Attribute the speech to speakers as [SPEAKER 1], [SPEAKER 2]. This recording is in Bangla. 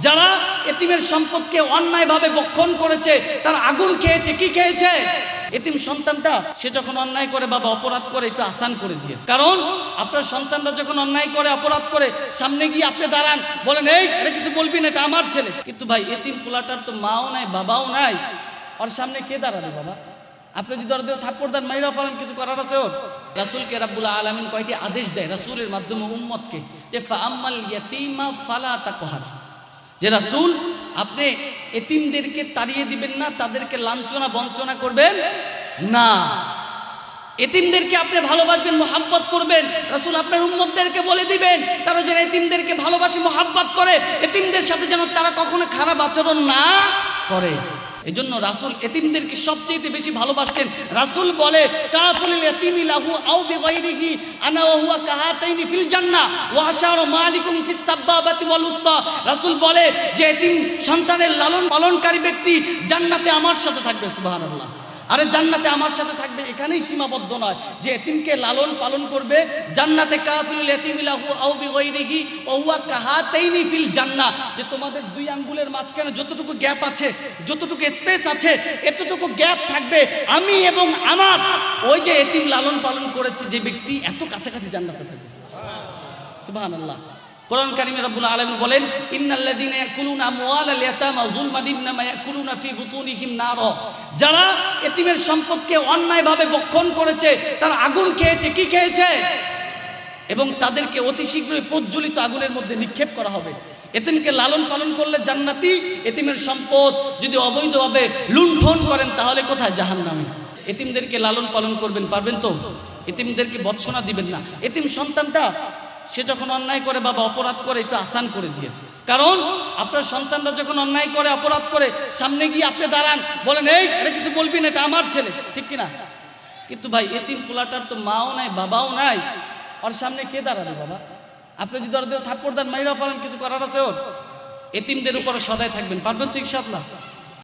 [SPEAKER 1] যারা এতিমের সম্পদকে অন্যায়ভাবে বক্ষণ করেছে, তার আগুন খেয়েছে, কি খেয়েছে? এতিম সন্তানটা, সে যখন অন্যায় করে, বাবা অপরাধ করে, একটু আসান করে দিয়ে। কারণ, আপনার সন্তানরা যখন অন্যায় করে, অপরাধ করে, সামনে গিয়ে আপনি দাঁড়ান, বলেন, এই, এটা কিছু বলবি না, এটা আমার ছেলে। কিন্তু ভাই, এতিম পোলাটার তো মাও নাই, বাবাও নাই। ওর সামনে কে দাঁড়াবে, বাবা? আপনি যদি ওর থাপ্পড় দেন, মাইরা ফেলেন, কিছু করার আছে ওর? রাসুলকে রাব্বুল আলামিন কয়টি আদেশ দেয়? রাসূলের মাধ্যমে উম্মতকে, যে ফাআম্মাল ইয়াতীমা ফালা তাকহার। যে রাসুল, আপনি এতিমদেরকে তাড়িয়ে দিবেন না, তাদেরকে লাঞ্ছনা বঞ্চনা করবেন? না। এতিমদেরকে আপনি ভালোবাসবেন, মোহাব্বত করবেন। রাসুল আপনার উম্মতদেরকে বলে দিবেন, তারা যেন এতিমদেরকে ভালোবাসে, মোহাব্বত করে। এতিমদের সাথে যেন তারা কখনো খারাপ আচরণ না করে। এজন্য রাসুল এতিমদেরকে সবচেয়ে বেশি ভালোবাসতেন। রাসুল বলে কাফুল আনা ফিল রাসূল বলে, যে এতিম সন্তানের লালন পালনকারী ব্যক্তি জান্নাতে আমার সাথে থাকবে আরে জান্নাতে আমার সাথে থাকবে এখানেই সীমাবদ্ধ নয়। যে এতিমকে লালন পালন করবে, জান্নাতে কাফিল এতিমিলাহু আও বিগাইরিহি ওয়া কাহাতাইনি ফিল জান্নাহ। যে তোমাদের দুই আঙ্গুলের মাঝখানে যতটুকু গ্যাপ আছে, যতটুকু স্পেস আছে, এতটুকু গ্যাপ থাকবে আমি এবং আমার। ওই যে এতিম লালন পালন করেছে যে ব্যক্তি এত কাছাকাছি জান্নাতে থাকবে। সুবহানাল্লাহ। কোরআন কারিমে রব্বুল আলামিন বলেন, ইন্নাল্লাযীনা ইয়াকুলুনা আমওয়ালাল ইয়াতামা যুলমান, ইন্নামা ইয়াকুলুনা ফি বুতুনিহিম নার. যারা এতিমের সম্পদকে অন্যায়ভাবে বক্ষণ করেছে, তার আগুন খেয়েছে, কি খেয়েছে? এবং তাদেরকে অতি শীঘ্রই প্রজ্বলিত আগুনের মধ্যে নিক্ষেপ করা হবে। এতিমকে লালন পালন করলে জান্নাতি এতিমের সম্পদ যদি অবৈধভাবে লুণ্ঠন করেন, তাহলে কোথায়? জাহান্নামে। এতিমদেরকে লালন পালন করবেন, পারবেন তো? এতিমদেরকে বৎসনা দিবেন না। এতিম সন্তানটা সে যখন অন্যায় করে, বাবা অপরাধ করে, একটু আসান করে দিয়ে। কারণ আপনার সন্তানরা যখন অন্যায় করে, অপরাধ করে, সামনে গিয়ে আপনি দাঁড়ান, বলেন, এই, এটা কিছু বলবি না, এটা আমার ছেলে। ঠিক কিনা? কিন্তু ভাই, এতিম পোলাটার তো মাও নাই, বাবাও নাই। ওর সামনে কে দাঁড়াবে, বাবা? আপনি যদি ওর থাপ্পড় দেন, মাইরা ফেলেন, কিছু করার আছে ওর? এতিমদের উপরে সদায় থাকবেন, পারবেন তো ইনশাআল্লাহ?